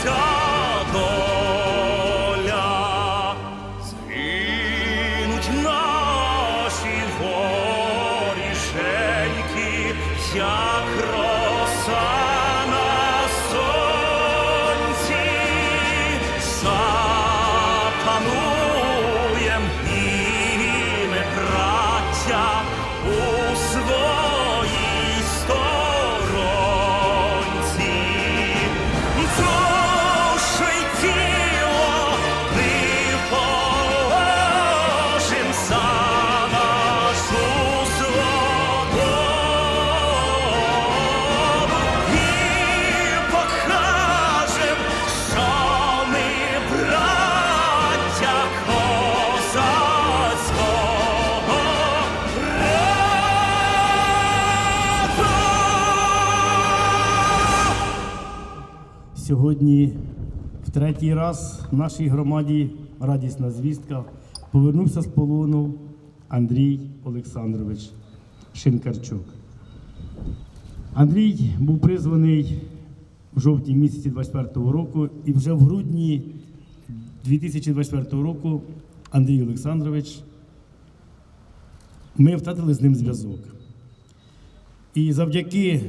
вся доля, згинуть наші ворішеньки, як Сьогодні в третій раз в нашій громаді радісна звістка повернувся з полону Андрій Олександрович Шинкарчук. Андрій був призваний в жовтні місяці 24-го року, і вже в грудні 2024 року Андрій Олександрович ми втратили з ним зв'язок. І завдяки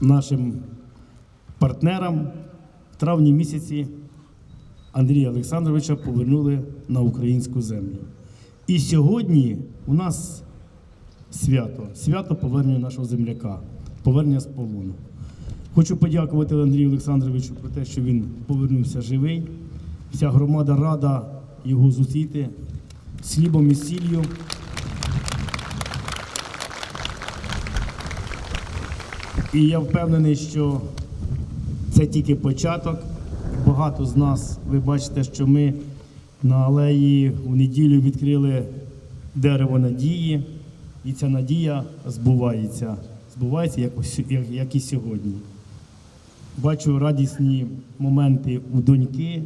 нашим партнерам в травні місяці Андрія Олександровича повернули на українську землю. І сьогодні у нас свято, свято повернення нашого земляка, повернення з полону. Хочу подякувати Андрію Олександровичу про те, що він повернувся живий. Вся громада рада його зустріти з хлібом і сіллю. І я впевнений, що це тільки початок. Багато з нас, ви бачите, що ми на алеї в неділю відкрили дерево надії, і ця надія збувається. Збувається, як, як, і сьогодні. Бачу радісні моменти у доньки,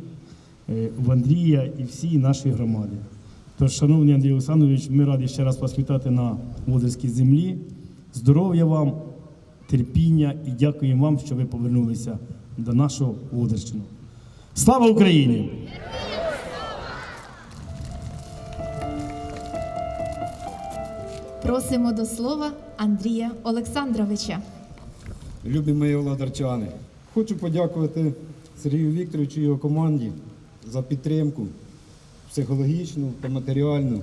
е, в Андрія і всій нашій громаді. Тож, шановний Андрій Олександрович, ми раді ще раз вас вітати на Водерській землі. Здоров'я вам, терпіння і дякуємо вам, що ви повернулися до нашого Водерщину. Слава Україні! Просимо до слова Андрія Олександровича. Любі мої владарчани, хочу подякувати Сергію Вікторовичу і його команді за підтримку психологічну та матеріальну,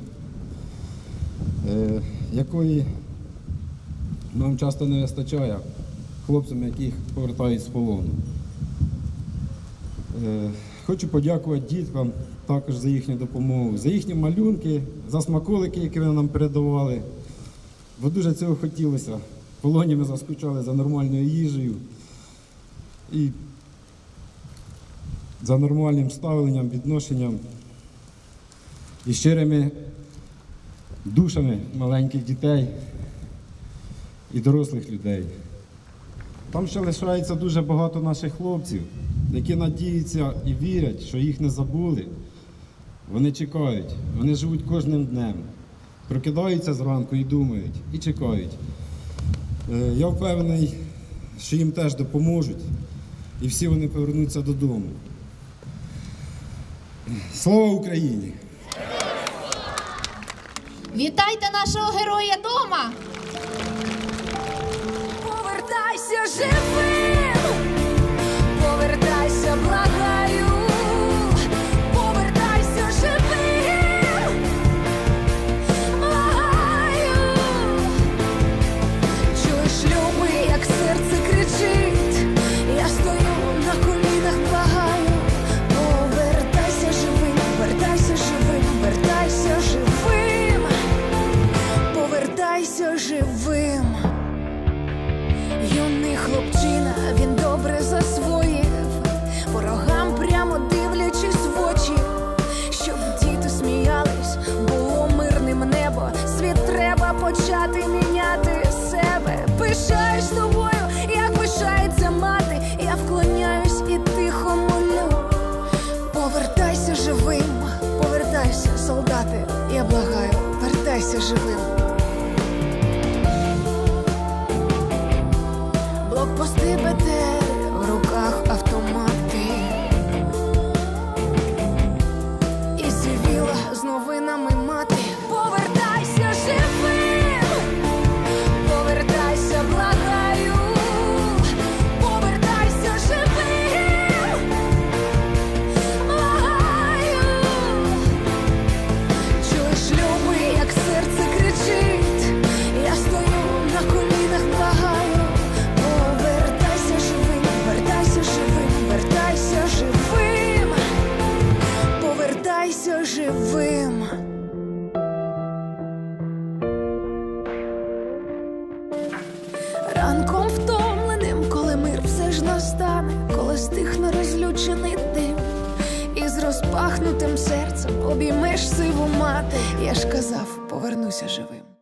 е, якої нам часто не вистачає хлопцям, яких повертають з полону. Е, Хочу подякувати діткам також за їхню допомогу, за їхні малюнки, за смаколики, які вони нам передавали. Бо дуже цього хотілося. В полоні ми заскучали за нормальною їжею і за нормальним ставленням, відношенням і щирими душами маленьких дітей і дорослих людей. Там ще лишається дуже багато наших хлопців, які надіються і вірять, що їх не забули. Вони чекають, вони живуть кожним днем. Прокидаються зранку і думають, і чекають. Е, Я впевнений, що їм теж допоможуть, і всі вони повернуться додому. Слава Україні! Вітайте нашого героя дома! Дим, і з розпахнутим серцем обіймеш сиву мати. Я ж казав, повернуся живим.